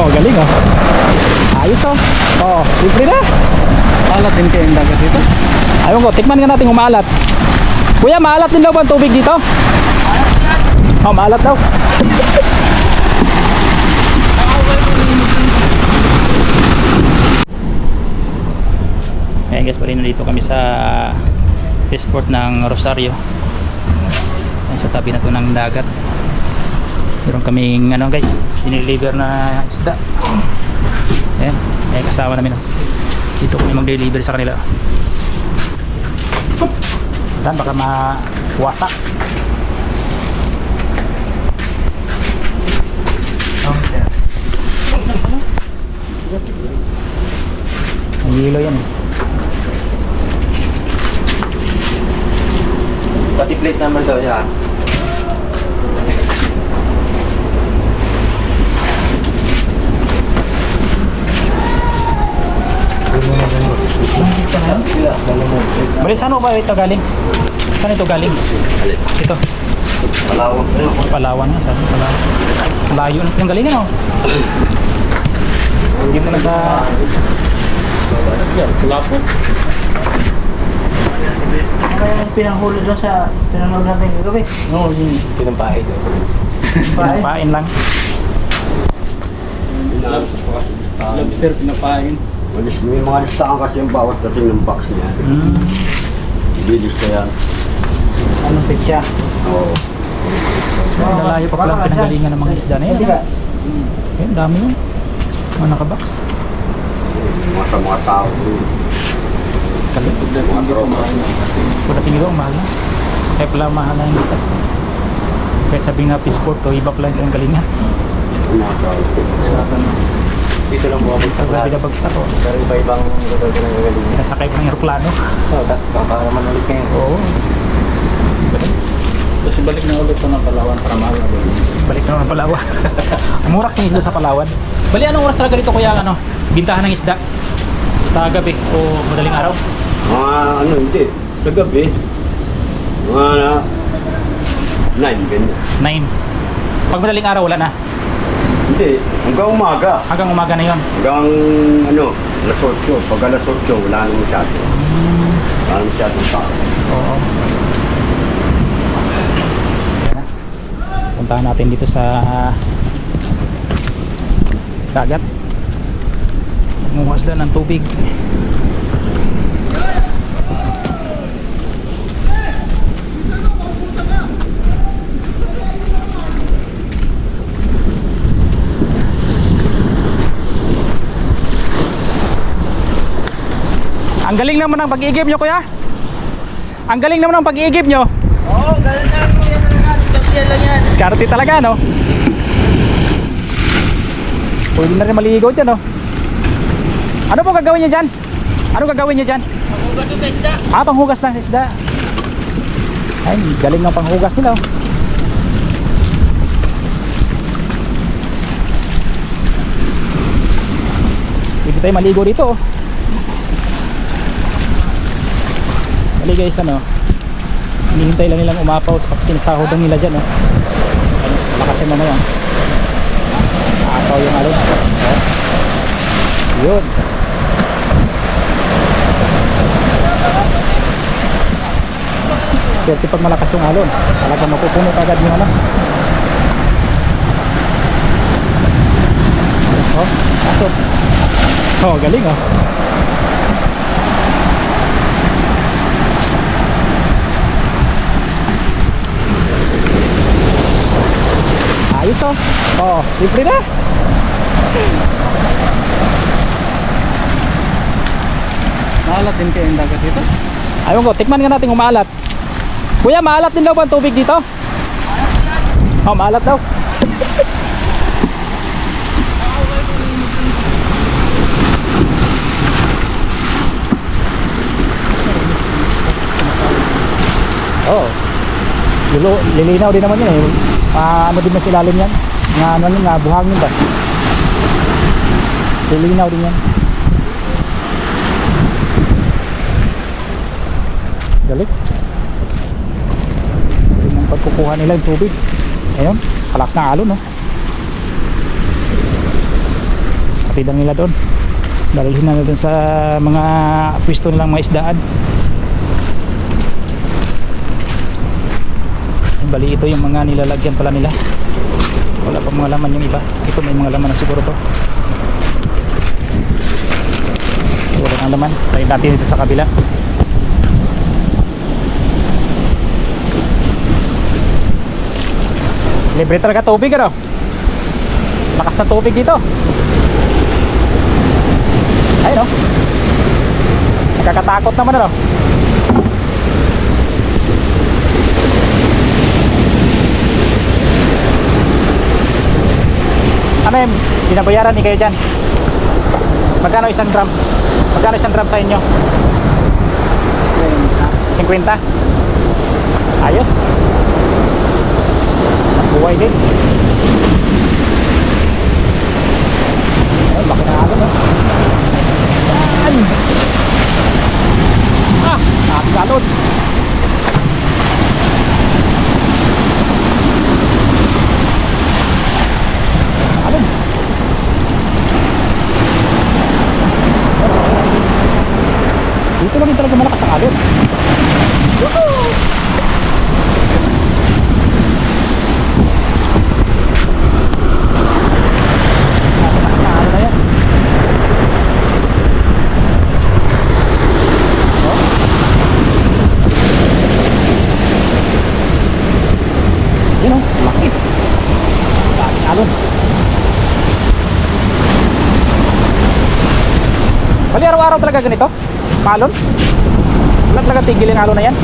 Oh, galing oh. Ayos oh. Oh, libre na. Alat din kayo yung dagat dito. Ayun ko, tikman nga natin kung maalat. Kuya, maalat din daw ba ang tubig dito? Oh, maalat daw. Ayan guys, pali dito kami sa Peaceport ng Rosario. Ayan, sa tabi na to ng dagat. Meron kaming ano guys, diniliver na isda. Ayan, ayan kasama namin. oh. Dito kami mag-deliver sa kanila. Dan baka mawasak. Ang hilo yan eh. Pati plate naman daw siya. Bali, saan ba ito galing? Saan ito galing? Ito. Yun. Palawan na, sabi Palawan. Layo na. Yung galingan oh. Hindi mo na sa... Malawak. pinanghuli doon sa pinanood natin kagabi. Oo, yun. Pinampahe doon. Pinapain lang. Lobster pinapahin. Malis, may mga listahan kasi yung bawat dating ng box niya. Mm. Dilista yan. Anong pitsa? Oo. So, lalayo pa pala ang pinanggalingan ng mga isda na yan. Hindi ka. Okay, ang dami yun. Mga nakabox. Mga sa mga tao. Kalit. Mga tropa. Pagdating ito, ang mahal na. Kaya pala mahal na yung dito. Kahit sabihin nga Peaceport, to iba pala yung galingan. Mga tao. Dito lang bumabag Sa grabe na bagsak ko. Pero iba-ibang lugar ka nang gagaling. Sinasakay ko ng aeroplano. Oh, tapos baka naman ulit kayo. Oo. Tapos balik na ulit ko ng Palawan para doon. Balik na naman Palawan. Ang mura kasi isda sa Palawan. Bali, anong oras talaga dito kuya ano? Bintahan ng isda? Sa gabi o madaling araw? Mga ano, hindi. Sa gabi. Mga nine, ganyan. 9. Pag madaling araw, wala na. Hindi. Hanggang umaga. Hanggang umaga na yon. Hanggang ano, alas 8. Pag alas 8, wala nang masyado. Wala nang masyadong tao. Oo. Puntahan natin dito sa dagat. Munguha sila ng tubig. Ang galing naman ng pag-iigib nyo, kuya. Ang galing naman ng pag-iigib nyo. Oo, ganun lang po yan talaga. Kapsyan lang yan. Diskarte talaga, no? Pwede na rin maligo dyan, no? Ano po gagawin nyo dyan? Ano gagawin nyo dyan? Magugat yung isda. Ah, panghugas ng isda. Ay, galing ng panghugas nila, oh. Pwede tayo maligo dito, oh. Mali guys, ano? Hinihintay lang nilang umapaw tapos sinasahodang nila dyan, oh. Ano, malakas yung mamaya. Naapaw yung alon. Yun. Swerte pag malakas yung alon. Talagang mapupuno agad yung ano. Oh, pasok. Oh, galing oh. Ayos oh. Oh, libre na. Maalat din kayo yung dagat dito. Ayun ko, tikman nga natin kung maalat. Kuya, maalat din daw ba ang tubig dito? Oh, maalat daw. oh. Lilo, lilinaw din naman yun eh. Ah, ano din na silalim yan? Nga ano yun, nga buhangin ba? Lilinaw din yan. Galit. Yun ang pagkukuha nila yung tubig. Ayun, kalakas ng alon, no? hatid lang nila doon dalhin na doon sa mga pwesto nilang mga isdaan bali ito yung mga nilalagyan pala nila. Wala pa mga laman yung iba. Ito may mga laman na siguro to. Wala nang laman. Tayo natin dito sa kabila. Libre talaga tubig ano? Lakas na tubig dito. Ay no nakakatakot naman ano yung binabayaran ni kayo dyan. Magkano isang drum? Magkano isang drum sa inyo? 50 ayos. Buhay din. Ayun, laki na agad no? Yan! Ah! Nakakalot! Alon! Dito lang talaga malakas ang alon. Yun o, laki. Daming alon. Bali araw-araw talaga ganito? Malon? Wala talaga tigil yung alon na yan?